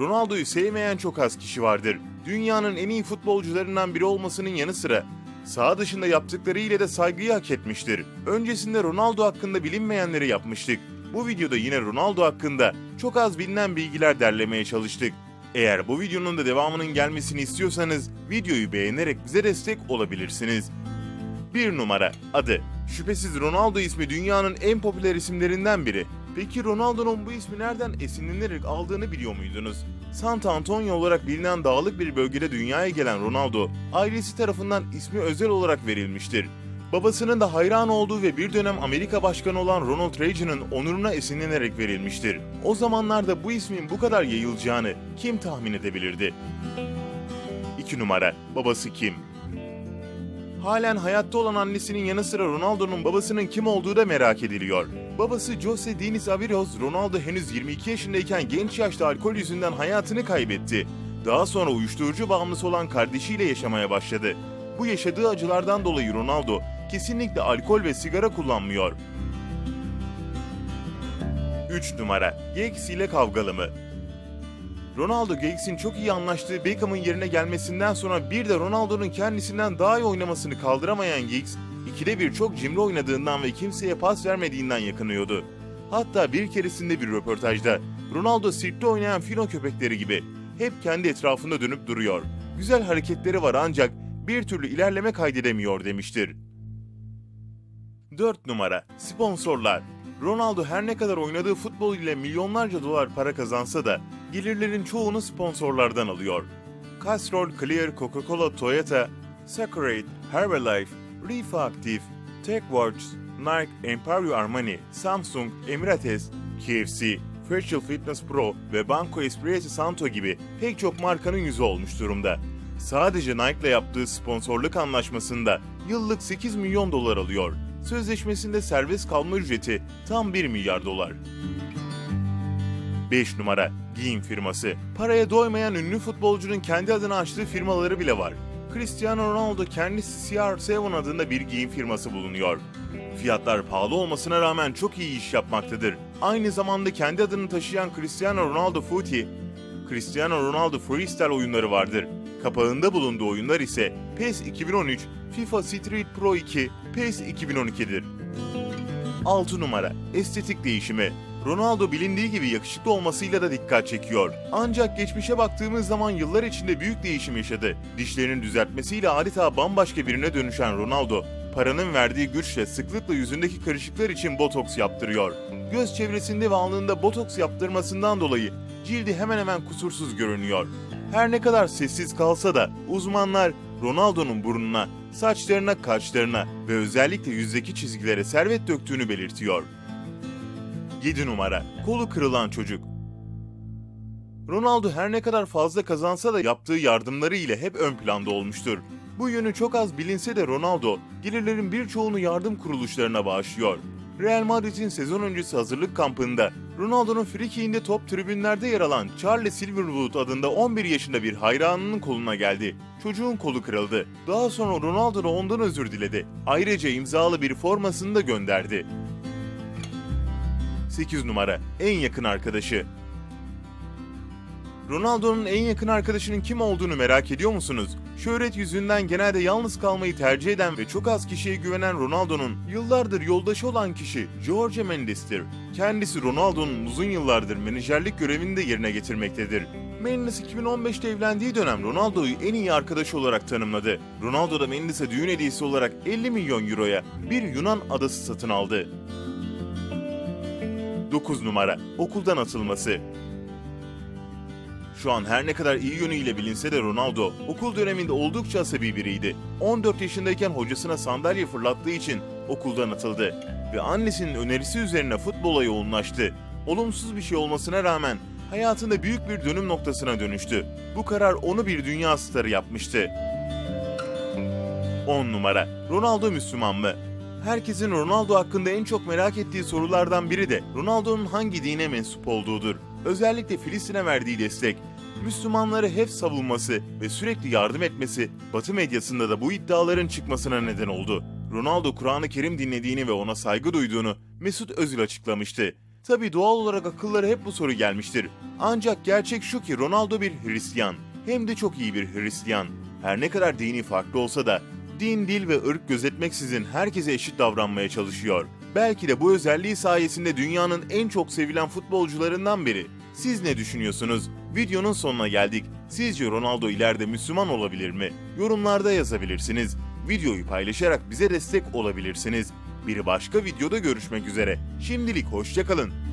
Ronaldo'yu sevmeyen çok az kişi vardır. Dünyanın en iyi futbolcularından biri olmasının yanı sıra saha dışında yaptıkları ile de saygıyı hak etmiştir. Öncesinde Ronaldo hakkında bilinmeyenleri yapmıştık. Bu videoda yine Ronaldo hakkında çok az bilinen bilgiler derlemeye çalıştık. Eğer bu videonun da devamının gelmesini istiyorsanız videoyu beğenerek bize destek olabilirsiniz. 1 numara adı. Şüphesiz Ronaldo ismi dünyanın en popüler isimlerinden biri. Peki Ronaldo'nun bu ismi nereden esinlenerek aldığını biliyor muydunuz? Santa Antonio olarak bilinen dağlık bir bölgede dünyaya gelen Ronaldo, ailesi tarafından ismi özel olarak verilmiştir. Babasının da hayran olduğu ve bir dönem Amerika Başkanı olan Ronald Reagan'ın onuruna esinlenerek verilmiştir. O zamanlarda bu ismin bu kadar yayılacağını kim tahmin edebilirdi? 2 numara Babası kim? Halen hayatta olan annesinin yanı sıra Ronaldo'nun babasının kim olduğu da merak ediliyor. Babası Jose Diniz Aviros, Ronaldo henüz 22 yaşındayken genç yaşta alkol yüzünden hayatını kaybetti. Daha sonra uyuşturucu bağımlısı olan kardeşiyle yaşamaya başladı. Bu yaşadığı acılardan dolayı Ronaldo kesinlikle alkol ve sigara kullanmıyor. 3 numara Giggs ile kavgalı mı? Ronaldo Giggs'in çok iyi anlaştığı Beckham'ın yerine gelmesinden sonra bir de Ronaldo'nun kendisinden daha iyi oynamasını kaldıramayan Giggs, ikide bir çok cimri oynadığından ve kimseye pas vermediğinden yakınıyordu. Hatta bir keresinde bir röportajda Ronaldo sirkte oynayan fino köpekleri gibi hep kendi etrafında dönüp duruyor. Güzel hareketleri var ancak bir türlü ilerleme kaydedemiyor demiştir. 4 numara sponsorlar. Ronaldo her ne kadar oynadığı futbol ile milyonlarca dolar para kazansa da gelirlerin çoğunu sponsorlardan alıyor. Castrol Clear, Coca-Cola, Toyota, Sakurate, Herbalife, Reef Active, TechWatch, Nike, Emporio Armani, Samsung, Emirates, KFC, Virtual Fitness Pro ve Banco Espirito Santo gibi pek çok markanın yüzü olmuş durumda. Sadece Nike ile yaptığı sponsorluk anlaşmasında yıllık 8 milyon dolar alıyor. Sözleşmesinde serbest kalma ücreti tam 1 milyar dolar. 5 numara giyim firması. Paraya doymayan ünlü futbolcunun kendi adına açtığı firmaları bile var. Cristiano Ronaldo kendisi CR7 adında bir giyim firması bulunuyor. Fiyatlar pahalı olmasına rağmen çok iyi iş yapmaktadır. Aynı zamanda kendi adını taşıyan Cristiano Ronaldo Footy, Cristiano Ronaldo Freestyle oyunları vardır. Kapağında bulunduğu oyunlar ise PES 2013, FIFA Street Pro 2, PES 2012'dir. 6 numara estetik değişimi. Ronaldo bilindiği gibi yakışıklı olmasıyla da dikkat çekiyor. Ancak geçmişe baktığımız zaman yıllar içinde büyük değişim yaşadı. Dişlerini düzeltmesiyle adeta bambaşka birine dönüşen Ronaldo, paranın verdiği güçle sıklıkla yüzündeki kırışıklar için botoks yaptırıyor. Göz çevresinde ve alnında botoks yaptırmasından dolayı cildi hemen hemen kusursuz görünüyor. Her ne kadar sessiz kalsa da uzmanlar Ronaldo'nun burnuna, saçlarına, kaşlarına ve özellikle yüzdeki çizgilere servet döktüğünü belirtiyor. 7 numara kolu kırılan çocuk. Ronaldo her ne kadar fazla kazansa da yaptığı yardımları ile hep ön planda olmuştur. Bu yönü çok az bilinse de Ronaldo gelirlerin birçoğunu yardım kuruluşlarına bağışlıyor. Real Madrid'in sezon öncesi hazırlık kampında Ronaldo'nun frikiğinde top tribünlerde yer alan Charlie Silverwood adında 11 yaşında bir hayranının koluna geldi. Çocuğun kolu kırıldı. Daha sonra Ronaldo da ondan özür diledi. Ayrıca imzalı bir formasını da gönderdi. 8 numara en yakın arkadaşı. Ronaldo'nun en yakın arkadaşının kim olduğunu merak ediyor musunuz? Şöhret yüzünden genelde yalnız kalmayı tercih eden ve çok az kişiye güvenen Ronaldo'nun yıllardır yoldaşı olan kişi Jorge Mendes'tir. Kendisi Ronaldo'nun uzun yıllardır menajerlik görevini de yerine getirmektedir. Mendes 2015'te evlendiği dönem Ronaldo'yu en iyi arkadaşı olarak tanımladı. Ronaldo da Mendes'e düğün hediyesi olarak 50 milyon euroya bir Yunan adası satın aldı. 9 numara okuldan atılması. Şu an her ne kadar iyi yönüyle bilinse de Ronaldo okul döneminde oldukça asabi biriydi. 14 yaşındayken hocasına sandalye fırlattığı için okuldan atıldı ve annesinin önerisi üzerine futbola yoğunlaştı. Olumsuz bir şey olmasına rağmen hayatında büyük bir dönüm noktasına dönüştü. Bu karar onu bir dünya starı yapmıştı. 10 numara Ronaldo Müslüman mı? Herkesin Ronaldo hakkında en çok merak ettiği sorulardan biri de Ronaldo'nun hangi dine mensup olduğudur. Özellikle Filistin'e verdiği destek, Müslümanları hep savunması ve sürekli yardım etmesi Batı medyasında da bu iddiaların çıkmasına neden oldu. Ronaldo Kur'an-ı Kerim dinlediğini ve ona saygı duyduğunu Mesut Özil açıklamıştı. Tabi doğal olarak akıllara hep bu soru gelmiştir. Ancak gerçek şu ki Ronaldo bir Hristiyan. Hem de çok iyi bir Hristiyan. Her ne kadar dini farklı olsa da din, dil ve ırk gözetmeksizin herkese eşit davranmaya çalışıyor. Belki de bu özelliği sayesinde dünyanın en çok sevilen futbolcularından biri. Siz ne düşünüyorsunuz? Videonun sonuna geldik. Sizce Ronaldo ileride Müslüman olabilir mi? Yorumlarda yazabilirsiniz. Videoyu paylaşarak bize destek olabilirsiniz. Bir başka videoda görüşmek üzere. Şimdilik hoşçakalın.